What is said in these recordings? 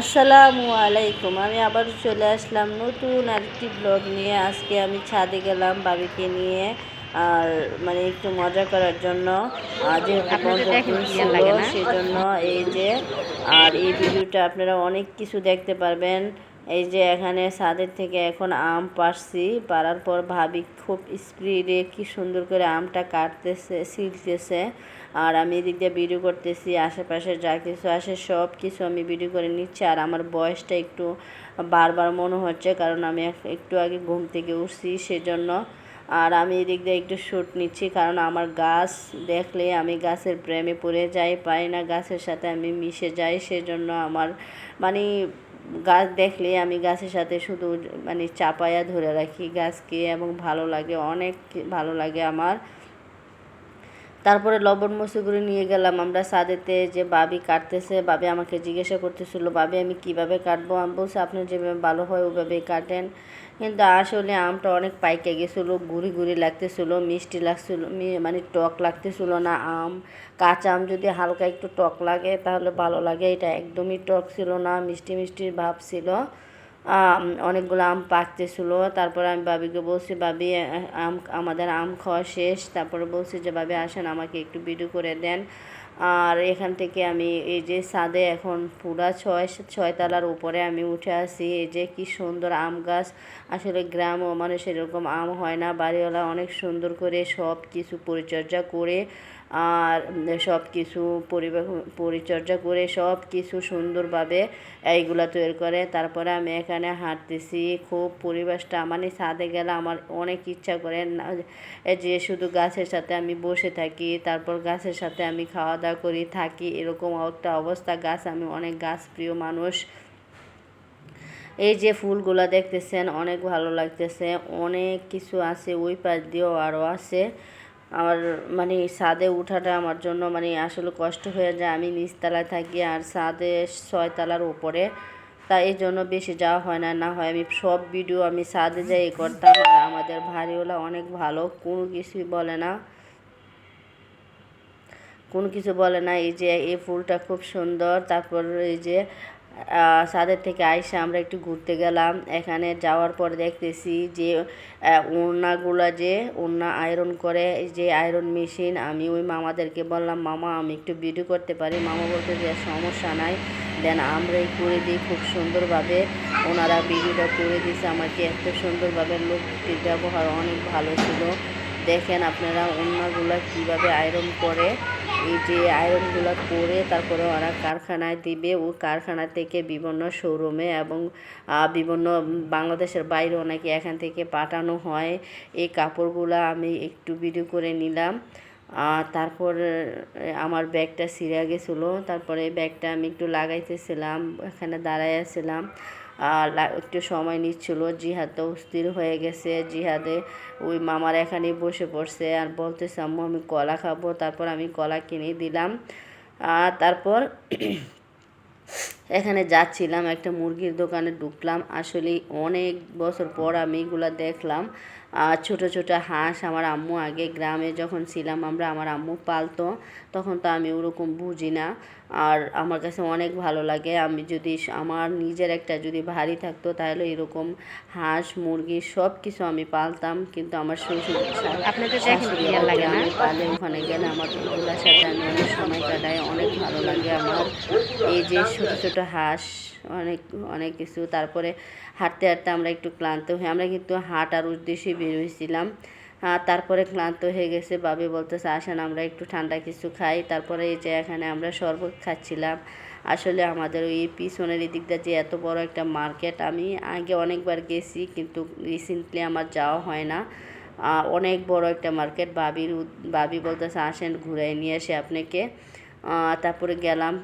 আসসালামু আলাইকুম আমি আবার চলে আসলাম নতুন আরেকটি ব্লগ নিয়ে। আজকে আমি ছাদে গেলাম বাবিকে নিয়ে আর মানে একটু মজা করার জন্য। না? সেজন্য এই যে আর এই ভিডিওটা আপনারা অনেক কিছু দেখতে পারবেন। এই যে এখানে ছাদের থেকে এখন আম পারছি পারার পর ভাবি খুব স্পিডে কি সুন্দর করে আমটা কাটতেছে ছিলতেছে আর আমি এদিক দিয়ে ভিডিও করতেছি, আশেপাশে যা কিছু আসে সব কিছু আমি ভিডিও করে নিচ্ছি। আর আমার বয়সটা একটু বারবার মনে হচ্ছে, কারণ আমি একটু আগে ঘুম থেকে উঠছি সেজন্য। আর আমি এদিক দিয়ে একটু শ্যুট নিচ্ছি, কারণ আমার গাছ দেখলে আমি গাছের প্রেমে পড়ে যাই, পাই না গাছের সাথে আমি মিশে যাই, সেজন্য আমার মানে গাছ দেখলে আমি গাছের সাথে শুধু মানে চাপায়া ধরে রাখি গাছকে এবং ভালো লাগে, অনেক ভালো লাগে আমার। তারপরে লবণ মসি করে নিয়ে গেলাম। আমরা সাদেতে যে বাবি কাটতেছে, বাবি আমাকে জিজ্ঞাসা করতেছিল, বাবি, আমি কীভাবে কাটবো? আমি বলছি, আপনি যেভাবে ভালো হয় ওইভাবেই কাটেন। কিন্তু আসলে আমটা অনেক পাইকে গেছিল, গুড়ি গুড়ি লাগতেছিলো, মিষ্টি লাগছিল মানে টক লাগতেছিল না আম। কাঁচা আম যদি হালকা একটু টক লাগে, তাহলে ভালো লাগে। এটা একদমই টক ছিল না, মিষ্টি মিষ্টি ভাব ছিল। অনেকগুলো আম পাকতেছিল। তারপর আমি বাবিকে বলছি, বাবি আম, আমাদের আম খাওয়া শেষ। তারপরে বলছি যে, বাবি, আসেন, আমাকে একটু ভিডিও করে দেন। আর এখান থেকে আমি এই যে ছাদে এখন পুরা ছয়, ছয়তলার উপরে আমি উঠে আসি এই যে কি সুন্দর আম গাছ। আসলে গ্রাম ও মানুষ এরকম আম হয় না। বাড়িওয়ালা অনেক সুন্দর করে সব কিছু পরিচর্যা করে আর সব কিছু পরিচর্যা করে সব কিছু সুন্দরভাবে এইগুলা তৈরি করে। তারপরে আমি এখানে হাঁটতেছি। খুব পরিবেশটা মানে ছাদে গেলে আমার অনেক ইচ্ছা করে যে শুধু গাছের সাথে আমি বসে থাকি, তারপর গাছের সাথে আমি খাওয়া দাওয়া করি, থাকি, এরকম একটা অবস্থা। গাছ, আমি অনেক গাছ প্রিয় মানুষ। এই যে ফুলগুলা দেখতেছেন, অনেক ভালো লাগতেছে। অনেক কিছু আছে ওই পাশ দিয়েও আরও আছে। আমার মানে ছাদে উঠাটা আমার জন্য মানে আসলে কষ্ট হয়ে যায়। আমি নিচতলায় থাকি আর ছাদে ছয়তলার উপরে। তাই এই জন্য বেশি যাওয়া হয় না না হয় আমি সব ভিডিও আমি ছাদে যাই করতাম, আর আমাদের ভারীওয়ালা অনেক ভালো, কোনো কিছুই বলে না। কোনো কিছু বলে না, এই যে এই ফুলটা খুব সুন্দর, তারপর এই যে ছাদের থেকে আইসা আমরা একটু ঘুরতে গেলাম। এখানে যাওয়ার পর দেখতেছি যে ওড়নাগুলা যে ওড়না আয়রন করে যে আয়রন মেশিন আমি ওই মামাদেরকে বললাম, মামা, আমি একটু ভিডিও করতে পারি? মামা বলতে যে, সমস্যা নাই। দেন আমরাই করে দিই খুব সুন্দরভাবে। ওনারা ভিডিওটা করে দিয়েছে আমাকে, এত সুন্দরভাবে লোকটির ব্যবহার অনেক ভালো ছিল। দেখেন আপনারা ওড়নাগুলা কীভাবে আয়রন করে। এই যে আয়রনগুলো করে তারপরে ওরা কারখানায় দিবে। ও কারখানা থেকে বিভিন্ন শোরুমে এবং বিভিন্ন বাংলাদেশের বাইরে অনেকে এখান থেকে পাঠানো হয়। এই কাপড়গুলো আমি একটু ভিডিও করে নিলাম। আহ, তারপর আমার ব্যাগটা ছিঁড়ে গেছিল। তারপরে ব্যাগটা আমি একটু লাগাইতেছিলাম এখানে দাঁড়াইয়াছিলাম আর একটু সময় নিচ্ছিল জিহাদ তো অস্থির হয়ে গেছে। জিহাদে ওই মামার এখানে বসে পড়ছে আর বলতেছে আম্মু আমি কলা খাব। তারপর আমি কলা কিনে দিলাম। আর তারপর এখানে যাচ্ছিলাম একটা মুরগির দোকানে ঢুকলাম। আসলে অনেক বছর পর আমি এগুলো দেখলাম। আর ছোটো ছোটো হাঁস আমার আম্মু আগে গ্রামে যখন ছিলাম আমরা আমার আম্মু পালতো তখন তো আমি ওরকম বুঝি না। আর আমার কাছে অনেক ভালো লাগে আমি যদি আমার নিজের একটা যদি ভারী থাকতো তাহলে এরকম হাঁস মুরগি সব কিছু আমি পালতাম কিন্তু আমার শ্বশুর শাশুড়ি লাগে আমি পালে ওখানে গেলে আমার সাথে আমি অনেক সময় কাটাই অনেক ভালো লাগে আমার। এই যে ছোটো ছোটো হাঁস, অনেক অনেক কিছু। তারপরে হাঁটতে হাঁটতে আমরা একটু ক্লান্ত হয়ে আমরা কিন্তু হাঁটার উদ্দেশ্যে বের হয়েছিলাম। তারপরে ক্লান্ত হয়ে গেছে, বাবি বলতেছে, আসেন, আমরা একটু ঠান্ডা কিছু খাই। তারপরে এই যে এখানে আমরা শরবত খাচ্ছিলাম। আসলে আমাদের ওই পিছনের এদিকটা যে এত বড় একটা মার্কেট, আমি আগে অনেকবার গেছি, কিন্তু রিসেন্টলি আমার যাওয়া হয় না। অনেক বড় একটা মার্কেট, বাবির বাবি বলতেছে, আসেন ঘুরে নিয়ে আসে আপনাকে। তারপরে গেলাম।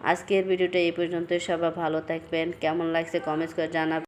আজকের ভিডিওটা এই পর্যন্তই। সবাই ভালো থাকবেন। কেমন লাগছে কমেন্টস করে জানাবেন।